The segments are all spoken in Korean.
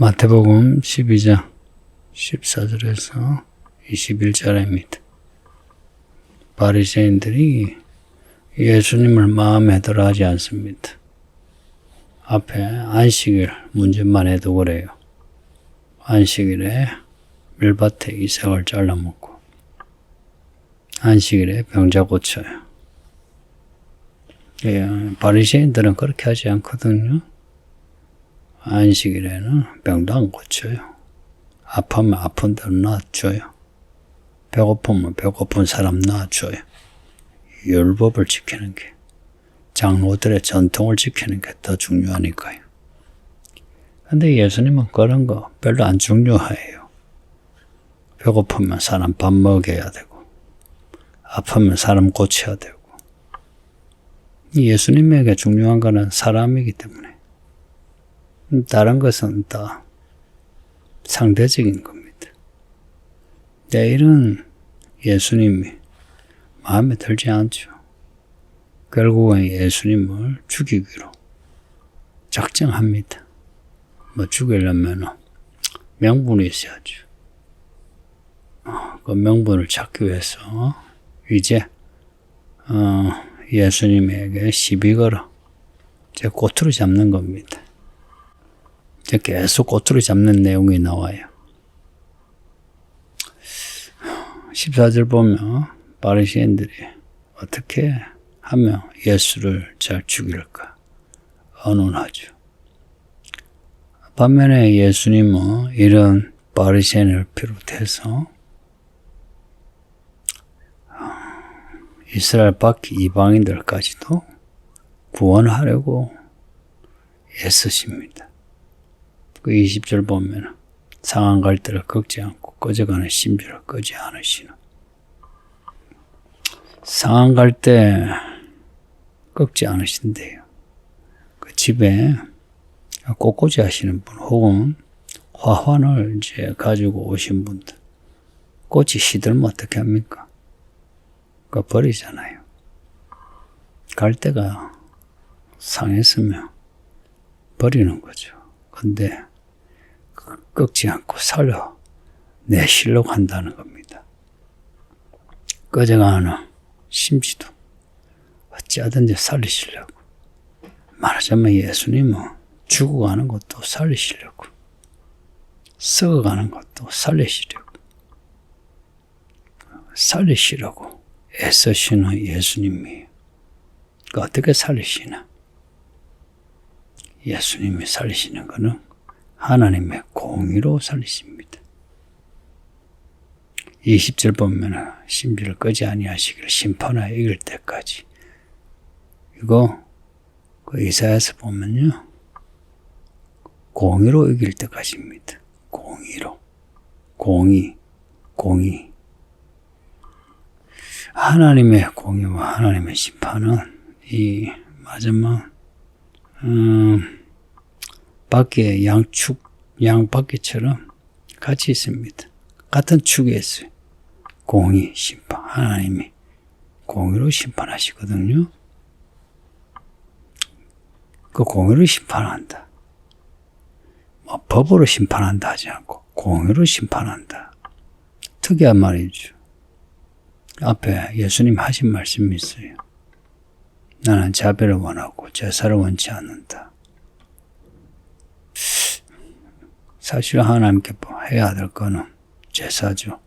마태복음 12장 14절에서 21절입니다. 바리새인들이 예수님을 마음에 들어 하지 않습니다. 앞에 안식일 문제만 해도 그래요. 안식일에 밀밭에 이삭을 잘라먹고 안식일에 병자 고쳐요. 예, 바리새인들은 그렇게 하지 않거든요. 안식일에는 병도 안 고쳐요. 아프면 아픈 대로 놔줘요. 배고프면 배고픈 사람 놔줘요. 율법을 지키는 게 장로들의 전통을 지키는 게 더 중요하니까요. 근데 예수님은 그런 거 별로 안 중요해요. 배고프면 사람 밥 먹여야 되고 아프면 사람 고쳐야 되고 예수님에게 중요한 거는 사람이기 때문에 다른 것은 다 상대적인 겁니다. 내일은 예수님이 마음에 들지 않죠. 결국은 예수님을 죽이기로 작정합니다. 뭐 죽이려면 명분이 있어야죠. 어, 그 명분을 찾기 위해서 이제 어, 예수님에게 시비 걸어 제 꼬투리 잡는 겁니다. 계속 꼬투리 잡는 내용이 나와요. 14절 보면 바리새인들이 어떻게 하면 예수를 잘 죽일까 언론하죠. 반면에 예수님은 이런 바리새인을 비롯해서 이스라엘 밖 이방인들까지도 구원하려고 애쓰십니다. 그 20절 보면 상한 갈대를 꺾지 않고 꺼져가는 심지를 끄지 않으시는 상한 갈대 꺾지 않으신대요. 그 집에 꽃꽂이 하시는 분 혹은 화환을 이제 가지고 오신 분들 꽃이 시들면 어떻게 합니까? 그 버리잖아요. 갈대가 상했으면 버리는 거죠. 근데 꺾지 않고 살려 내시려고 한다는 겁니다. 꺼져가는 심지도 어찌하든지 살리시려고. 말하자면 예수님은 죽어가는 것도 살리시려고. 썩어가는 것도 살리시려고. 살리시려고 애쓰시는 예수님이 그 어떻게 살리시나? 예수님이 살리시는 것은 하나님의 공의로 살리십니다. 20절 보면 심지를 끄지 아니하시기를 심판하여 이길 때까지 이거 그 이사야서 보면요 공의로 이길 때까지입니다. 공의로 공의 공의 하나님의 공의와 하나님의 심판은 이 마지막 음, 바퀴의 양축 양바퀴처럼 같이 있습니다. 같은 축에 있어요. 공의 심판 하나님이 공의로 심판하시거든요. 그 공의로 심판한다. 뭐 법으로 심판한다 하지 않고 공의로 심판한다. 특이한 말이죠. 앞에 예수님 하신 말씀이 있어요. 나는 자비를 원하고 제사를 원치 않는다. 사실 하나님께 뭐 해야 될 거는 제사죠.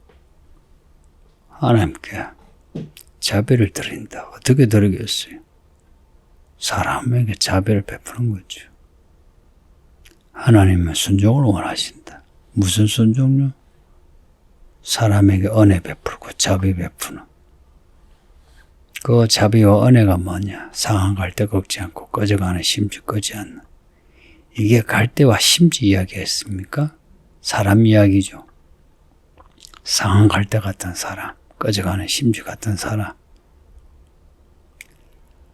하나님께 자비를 드린다. 어떻게 드리겠어요? 사람에게 자비를 베푸는 거죠. 하나님은 순종을 원하신다. 무슨 순종요? 사람에게 은혜 베풀고 자비 베푸는. 그 자비와 은혜가 뭐냐? 상한 갈대 걷지 않고 꺼져가는 심지 끄지 않는. 이게 갈대와 심지 이야기했습니까? 사람 이야기죠. 상한 갈대 같은 사람, 꺼져가는 심지 같은 사람.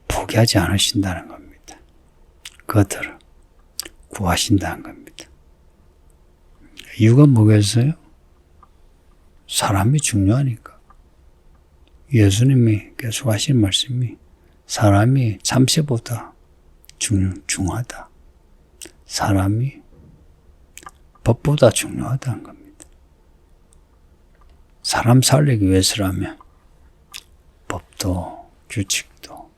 포기하지 않으신다는 겁니다. 그들을 구하신다는 겁니다. 이유가 뭐겠어요? 사람이 중요하니까. 예수님이 계속 하신 말씀이 사람이 잠시보다 중, 중하다. 사람이 법보다 중요하다는 겁니다. 사람 살리기 위해서라면 법도 규칙도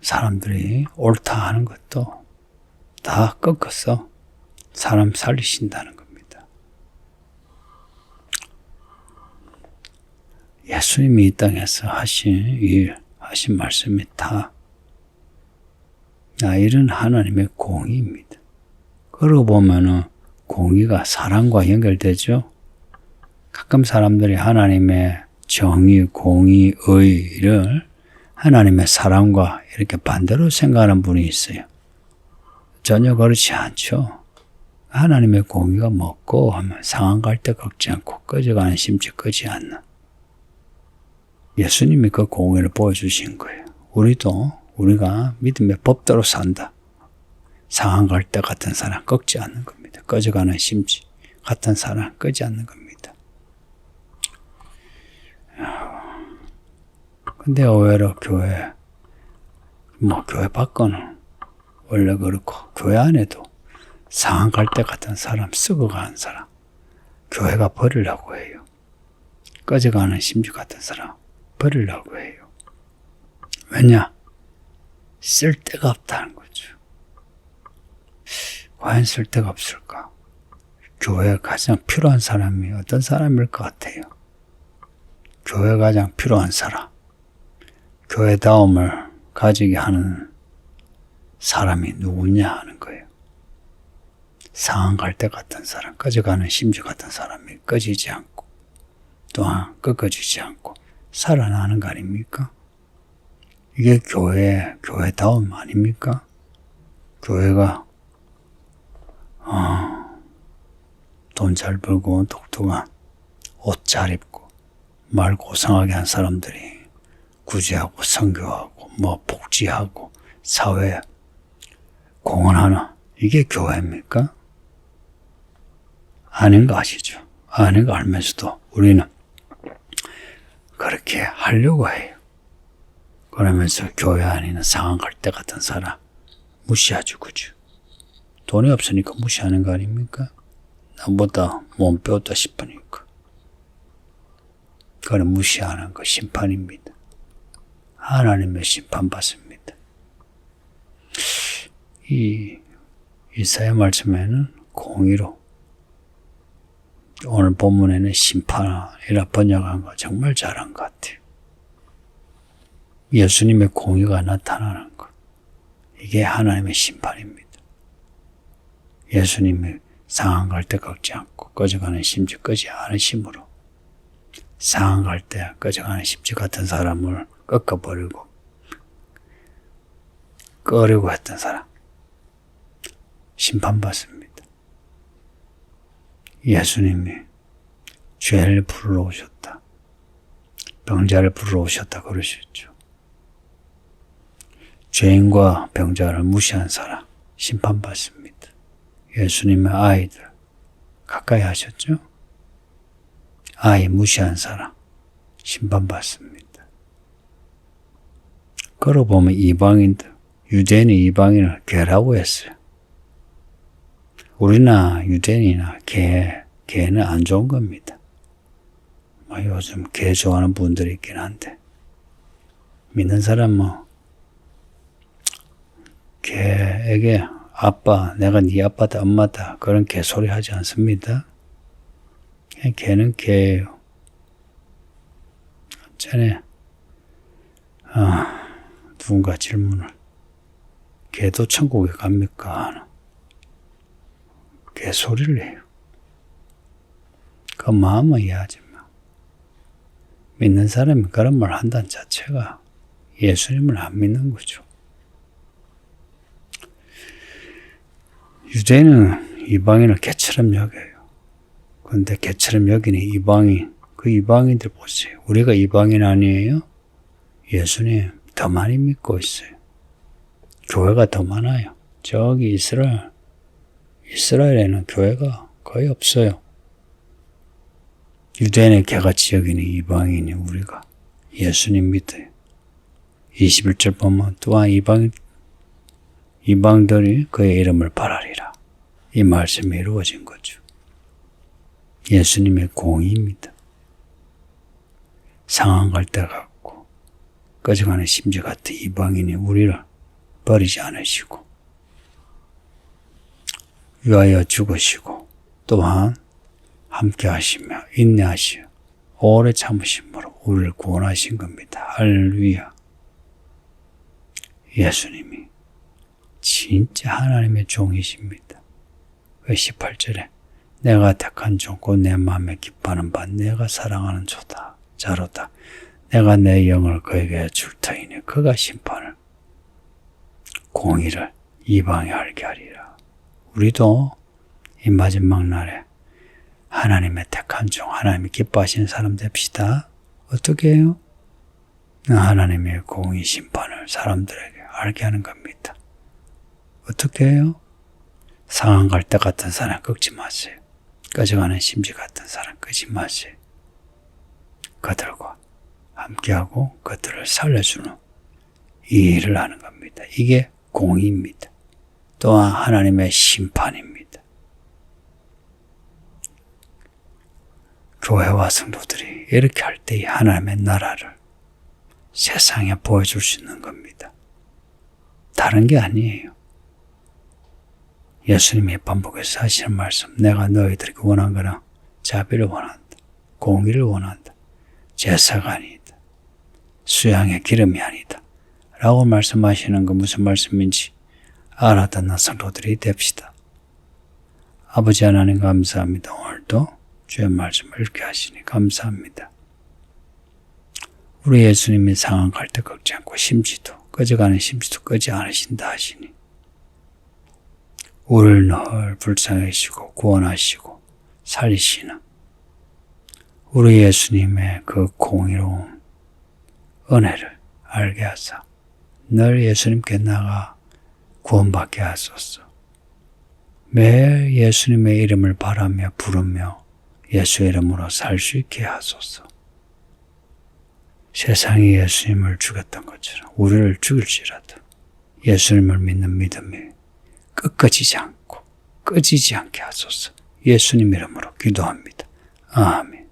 사람들이 옳다 하는 것도 다 꺾어서 사람 살리신다는 겁니다. 예수님이 이 땅에서 하신 일, 하신 말씀이 다 아, 이런 하나님의 공의입니다. 그러고 보면은 공의가 사랑과 연결되죠. 가끔 사람들이 하나님의 정의, 공의, 의를 하나님의 사랑과 이렇게 반대로 생각하는 분이 있어요. 전혀 그렇지 않죠. 하나님의 공의가 먹고 하면 상한 갈때 걷지 않고 꺼져가는 심지 끄지 않는 예수님이 그 공의를 보여주신 거예요. 우리도 우리가 믿음의 법대로 산다. 상한 갈 때 같은 사람 꺾지 않는 겁니다. 꺼져가는 심지 같은 사람 끄지 않는 겁니다. 근데 의외로 교회, 뭐 교회 밖은 원래 그렇고 교회 안에도 상한 갈 때 같은 사람, 썩어가는 사람, 교회가 버리려고 해요. 꺼져가는 심지 같은 사람 버리려고 해요. 왜냐? 쓸 데가 없다는 거죠. 과연 쓸 데가 없을까? 교회에 가장 필요한 사람이 어떤 사람일 것 같아요? 교회 가장 필요한 사람. 교회다움을 가지게 하는 사람이 누구냐 하는 거예요. 상한 갈때 같은 사람, 꺼져가는 심지 같은 사람이 꺼지지 않고 또한 꺾어지지 않고 살아나는 거 아닙니까? 이게 교회, 교회다움 아닙니까? 교회가, 어, 돈잘 벌고 독특한 옷 잘 입고 말 고상하게 한 사람들이 구제하고 선교하고 뭐 복지하고 사회에 공헌하는 이게 교회입니까? 아닌 거 아시죠? 아닌 거 알면서도 우리는 그렇게 하려고 해요. 그러면서 교회 안에는 상한 갈때 같은 사람 무시하죠, 그죠? 돈이 없으니까 무시하는 거 아닙니까? 나보다 몸 빼었다 싶으니까. 그걸 무시하는 거 심판입니다. 하나님의 심판받습니다. 이 이사야 말씀에는 공의로 오늘 본문에는 심판이라 번역한 거 정말 잘한 것 같아요. 예수님의 공의가 나타나는 것. 이게 하나님의 심판입니다. 예수님이 상한 갈때 꺾지 않고 꺼져가는 심지 끄지 않으심으로 상한 갈때 꺼져가는 심지 같은 사람을 꺾어버리고 꺼려고 했던 사람 심판받습니다. 예수님이 죄를 부르러 오셨다. 병자를 부르러 오셨다 그러셨죠. 죄인과 병자를 무시한 사람 심판받습니다. 예수님의 아이들 가까이 하셨죠? 아이 무시한 사람 심판받습니다. 걸어보면 이방인들, 유대인이 이방인을 개라고 했어요. 우리나 유대인이나 개, 개는 안 좋은 겁니다. 뭐 요즘 개 좋아하는 분들이 있긴 한데, 믿는 사람은 뭐 개에게 아빠, 내가 네 아빠다, 엄마다, 그런 개소리 하지 않습니다. 개는 개예요. 전에, 아, 누군가 질문을, 개도 천국에 갑니까? 개소리를 해요. 그 마음은 이해하지 마. 믿는 사람이 그런 말 한다는 자체가 예수님을 안 믿는 거죠. 유대인은 이방인을 개처럼 여겨요. 그런데 개처럼 여기는 이방인, 그 이방인들 보세요. 우리가 이방인 아니에요? 예수님 더 많이 믿고 있어요. 교회가 더 많아요. 저기 이스라엘, 이스라엘에는 교회가 거의 없어요. 유대인의 개같이 여기는 이방인이 우리가 예수님 믿어요. 21절 보면 또한 이방, 이방들이 그의 이름을 바라리라. 이 말씀이 이루어진 거죠. 예수님의 공의입니다. 상한 갈대 같고 꺼져가는 심지 같은 이방인이 우리를 버리지 않으시고 위하여 죽으시고 또한 함께 하시며 인내하시어 오래 참으심으로 우리를 구원하신 겁니다. 할렐루야. 예수님이 진짜 하나님의 종이십니다. 왜 18절에 내가 택한 종고 내 마음에 기뻐하는 바 내가 사랑하는 조다 자로다 내가 내 영을 그에게 줄 터이니 그가 심판을 공의를 이방에 알게 하리라. 우리도 이 마지막 날에 하나님의 택한 종, 하나님이 기뻐하시는 사람 됩시다. 어떻게 해요? 하나님의 공의 심판을 사람들에게 알게 하는 겁니다. 어떻게 해요? 상한 갈대 같은 사람 꺾지 마세요. 꺼져가는 심지 같은 사람 끄지 마세요. 그들과 함께하고 그들을 살려주는 이 일을 하는 겁니다. 이게 공의입니다. 또한 하나님의 심판입니다. 교회와 성도들이 이렇게 할 때 하나님의 나라를 세상에 보여줄 수 있는 겁니다. 다른 게 아니에요. 예수님이 반복해서 하시는 말씀, 내가 너희들에게 원한 거는 자비를 원한다. 공의를 원한다. 제사가 아니다. 수양의 기름이 아니다. 라고 말씀하시는 거 무슨 말씀인지 알아듣는 성도들이 됩시다. 아버지 하나님 감사합니다. 오늘도 주의 말씀을 읽게 하시니 감사합니다. 우리 예수님이 상한 갈때 꺾지 않고 심지도 꺼져가는 심지도 끄지 않으신다 하시니 우리를 늘 불쌍하시고 구원하시고 살리시는 우리 예수님의 그 공의로운 은혜를 알게 하사 늘 예수님께 나가 구원받게 하소서. 매일 예수님의 이름을 바라며 부르며 예수의 이름으로 살 수 있게 하소서. 세상이 예수님을 죽였던 것처럼 우리를 죽일지라도 예수님을 믿는 믿음이 끝까지지 않고 꺼지지 않게 하소서. 예수님 이름으로 기도합니다. 아멘.